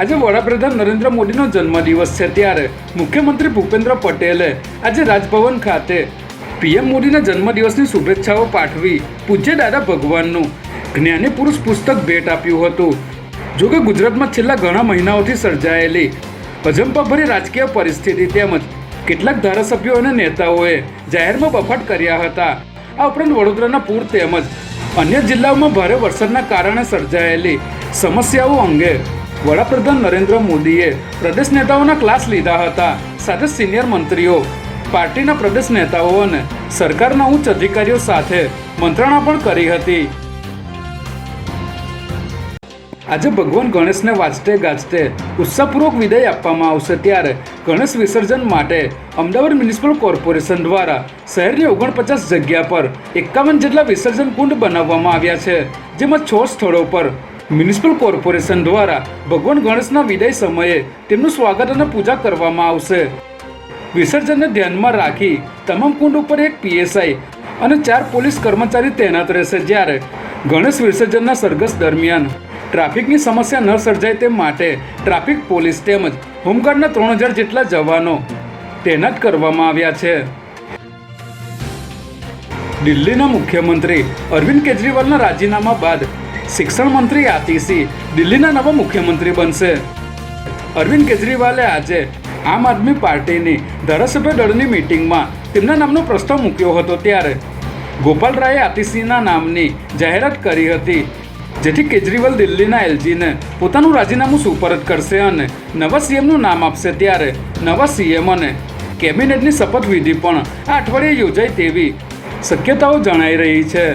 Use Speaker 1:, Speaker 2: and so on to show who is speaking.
Speaker 1: આજે વડાપ્રધાન નરેન્દ્ર મોદીનો જન્મદિવસ છે ત્યારે મુખ્યમંત્રી ભૂપેન્દ્ર પટેલે આજે રાજભવન ખાતે પીએમ મોદીના જન્મદિવસની શુભેચ્છાઓ પાઠવી પૂજ્ય દાદા ભગવાનનું જ્ઞાની પુરુષ પુસ્તક ભેટ આપ્યું હતું. જોકે ગુજરાતમાં છેલ્લા ઘણા મહિનાઓથી સર્જાયેલી અજંપાભરી રાજકીય પરિસ્થિતિ તેમજ કેટલાક ધારાસભ્યો અને નેતાઓએ જાહેરમાં બફાટ કર્યા હતા. આ ઉપરાંત વડોદરાના પૂર તેમજ અન્ય જિલ્લાઓમાં ભારે વરસાદના કારણે સર્જાયેલી સમસ્યાઓ અંગે વડાપ્રધાન નરેન્દ્ર મોદીએ પ્રદેશ નેતાઓના ક્લાસ લીધા હતા, સાથે સિનિયર મંત્રીઓ, પાર્ટીના પ્રદેશ નેતાઓ અને સરકારના ઉચ્ચ અધિકારીઓ સાથે મંત્રણા પણ કરી હતી. આજે ભગવાન ગણેશને વાજતે ગાજતે ઉત્સાહપૂર્વક વિદાય આપવામાં આવશે, ત્યારે ગણેશ વિસર્જન માટે અમદાવાદ મ્યુનિસિપલ કોર્પોરેશન દ્વારા શહેરની ઓગણપચાસ જગ્યા પર એકાવન જેટલા વિસર્જન કુંડ બનાવવામાં આવ્યા છે, જેમાં છ સ્થળો પર મ્યુનિસિપલ કોર્પોરેશન દ્વારા ભગવાન ગણેશના વિદાય સમયે તેમનું સ્વાગત અને પૂજા કરવામાં આવશે. વિસર્જનને ધ્યાનમાં રાખી તમામ કુંડ ઉપર એક પીએસઆઈ અને ચાર પોલીસ કર્મચારી તૈનાત રહેશે જ્યારે ગણેશ વિસર્જનના સરઘસ દરમિયાન ટ્રાફિકની સમસ્યા ન સર્જાય તે માટે ટ્રાફિક પોલીસ તેમજ હોમગાર્ડના ત્રણ હજાર જેટલા જવાનો તૈનાત કરવામાં આવ્યા છે. દિલ્હીના મુખ્યમંત્રી અરવિંદ કેજરીવાલના રાજીનામા બાદ શિક્ષણ મંત્રી આતિશી દિલ્હીના નવા મુખ્યમંત્રી બનશે. અરવિંદ કેજરીવાલે આજે આમ આદમી પાર્ટીની ધારાસભ્ય દળની મિટિંગમાં તેમના નામનો પ્રસ્તાવ મૂક્યો હતો ત્યારે. ગોપાલ રાયે આતિશીના નામની જાહેરાત કરી હતી, જેથી કેજરીવાલ દિલ્હીના એલજીને પોતાનું રાજીનામું સુપરત કરશે અને નવા સીએમનું નામ આપશે ત્યારે નવા સીએમ અને કેબિનેટની શપથવિધિ પણ આ અઠવાડિયે યોજાય તેવી શક્યતાઓ જણાઈ રહી છે.